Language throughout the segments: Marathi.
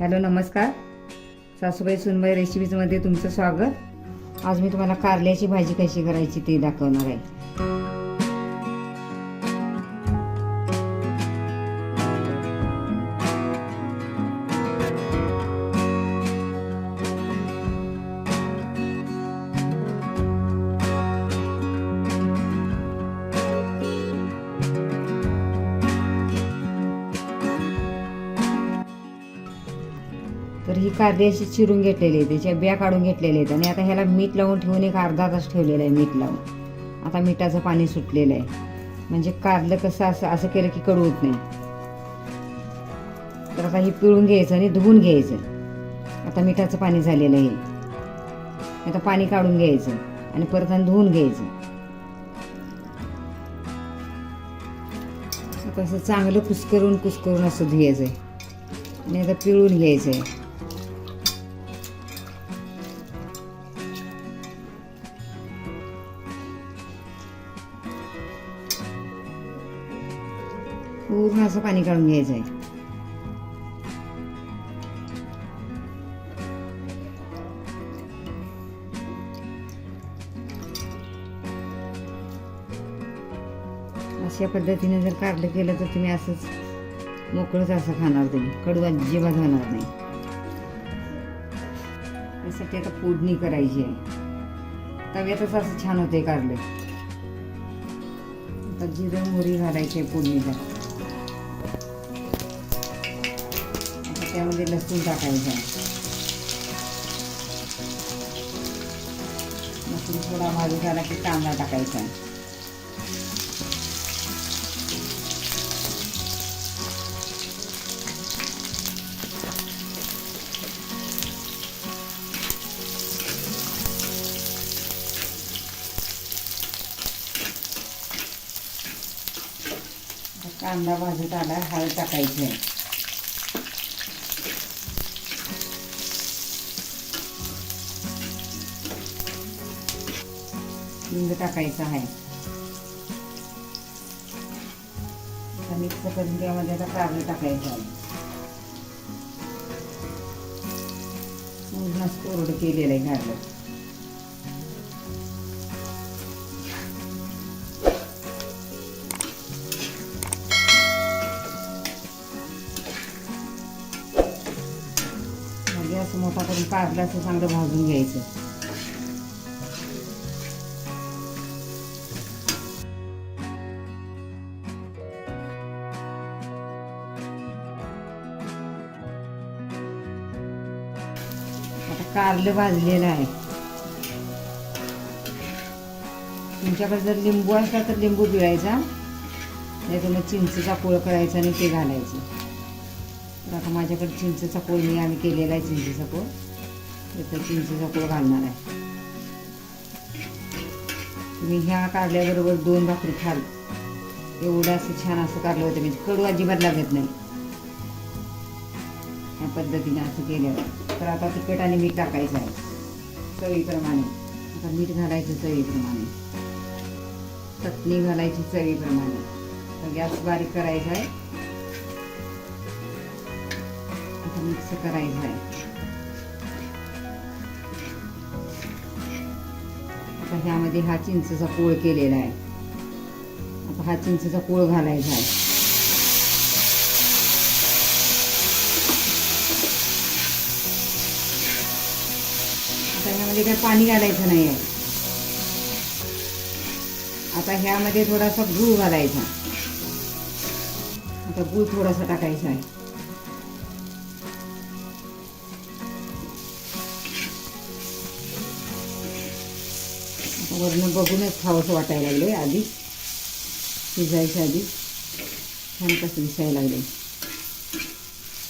हॅलो नमस्कार. सासूबाई सुनबाई रेसिपीजमध्ये तुमचं स्वागत. आज मी तुम्हाला कारल्याची भाजी कशी करायची ते दाखवणार आहे. ही कारली अशी चिरून घेतलेली आहे त्याच्या बिया काढून घेतलेल्या आहेत. आणि आता ह्याला मीठ लावून ठेवून एक अर्धा तास ठेवलेलं आहे मीठ लावून. आता मिठाचं पाणी सुटलेलं आहे. म्हणजे कारलं कसं असं असं केलं की कडू होत नाही. तर आता हे पिळून घ्यायचं आणि धुवून घ्यायचं. आता मिठाचं पाणी झालेलं आहे. आता पाणी काढून घ्यायचं आणि परत आणि धुवून घ्यायचं. आता असं चांगलं कुस्करून कुस्करून असं धुयायचं आहे आणि आता पिळून घ्यायचं आहे पूर्ण असं पाणी काढून घ्यायचं आहे. अशा पद्धतीने जर कारलं केलं तर तुम्ही असंच मोकळंच असं खाणार तुम्ही. कडू अजिबात होणार नाही. त्यासाठी आता फोडणी करायची आहे. तव्यातच असं छान होते कारले. आता जिरं मोरी घालायची आहे फोडणीला. त्याच्यामध्ये त्यामध्ये लसूण टाकायचं. आहे लसूण थोडा भाजू झाला की कांदा टाकायचा. कांदा भाजत आला हळद टाकायची आहे. हिंग टाकायचं आहे. आता मिक्स करून त्यामध्ये आता काजू टाकायचं आहे. पूर्णच कोरडं केलेलं आहे घालत म्हणजे असं मोठा करून कारलं असं चांगलं भाजून घ्यायचं. कारलं भाजलेलं आहे. तुमच्याकडे जर लिंबू असला तर लिंबू पिळायचा. नाही तर मग चिंचेचा पोळ करायचा आणि ते घालायचं. तर आता माझ्याकडे चिंचेचा पोळ मी आम्ही केलेला आहे चिंचेचा पोळ तर चिंचेचा पोळ घालणार आहे. तुम्ही ह्या कारल्याबरोबर दोन भाकरी खाल. एवढं असं छान असं कारलं होतं. म्हणजे कडू अजिबात लागत नाही. पद्धतीने असं केल्यावर. तर आता तिखट आणि मीठ टाकायचं आहे. चवीप्रमाणे. आता मीठ घालायचं चवीप्रमाणे. चटणी घालायची चवीप्रमाणे. तर गॅस बारीक करायचा आहे. आता मिक्स करायचं आहे. आता ह्यामध्ये हा चिंचेचा पोळ केलेला आहे. आता हा चिंचेचा पोळ घालायचा आहे. आता ह्यामध्ये काय पाणी घालायचं नाही आहे आता ह्यामध्ये थोडासा गूळ घालायचा. आता गूळ थोडासा टाकायचा आहे. वरण बघूनच खावंसं वाटायला लागले आधी. शिजायच्या आधी. छान कसं दिसायला लागले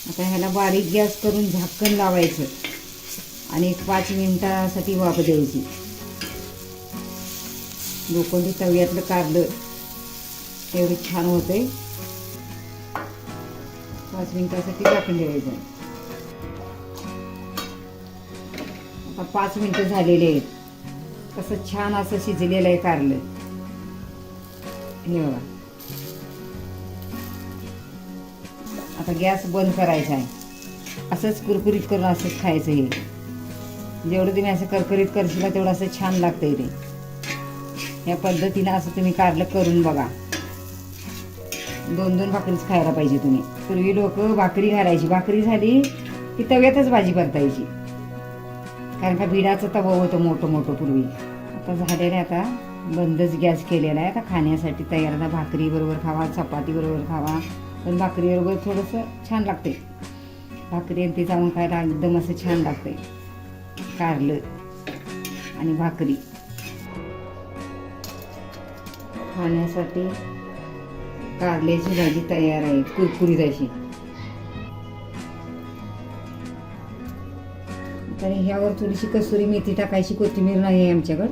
आता ह्याला बारीक गॅस करून झाकण लावायचं. आणि एक पाच मिनिटासाठी वाफ द्यायची. लोखंडी तव्यातलं कारलं तेवढं छान होतंय. पाच मिनिटासाठी टाकून ठेवायचं. आता पाच मिनिटं झालेले आहेत. कसं छान असं शिजलेलं आहे कारलं. हे बघा. आता गॅस बंद करायचा आहे. असंच कुरकुरीत करून असंच खायचं हे. जेवढं तुम्ही असं करकरीत करशील तेवढं असं छान लागतंय ते. या पद्धतीनं असं तुम्ही कारलं करून बघा. दोन दोन भाकरीच खायला पाहिजे तुम्ही. पूर्वी लोक भाकरी घालायची. भाकरी झाली की तव्यातच भाजी परतायची. कारण का बिडाचं तवा होतं मोठं मोठं पूर्वी. आता झालेलं आहे आता. बंदच गॅस केलेला आहे. आता खाण्यासाठी तयार आता भाकरी बरोबर खावा चपाती बरोबर खावा. पण भाकरी बरोबर थोडंसं छान लागते भाकरी आणि ते जाऊन खायला एकदम असं छान लागते कारलं आणि भाकरी. खाण्यासाठी कारल्याची भाजी तयार आहे. कुरकुरीत अशी. तर ह्यावर थोडीशी कसुरी मेथी टाकायची कोथिंबीर नाही आहे आमच्याकडं.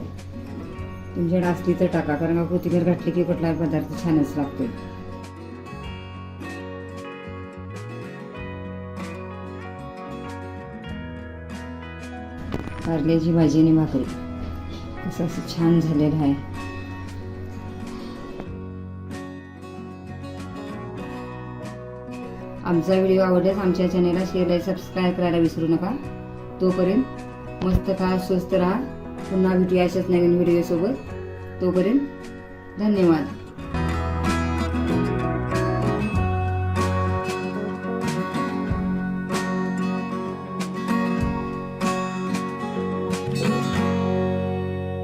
तुमच्याकडे असली तर टाका कारण का कोथिंबीर घातली की कुठला पदार्थ छानच लागतोय. कारल्याची भाजी आणि भाकरी. असं असं छान झालेलं आहे. आमचा व्हिडिओ आवडल्यास आमच्या चॅनेलला शेअर सबस्क्राईब करायला विसरू नका. तोपर्यंत मस्त खा स्वस्त राहा. पुन्हा भेटूया अशाच नवीन व्हिडिओसोबत तोपर्यंत धन्यवाद.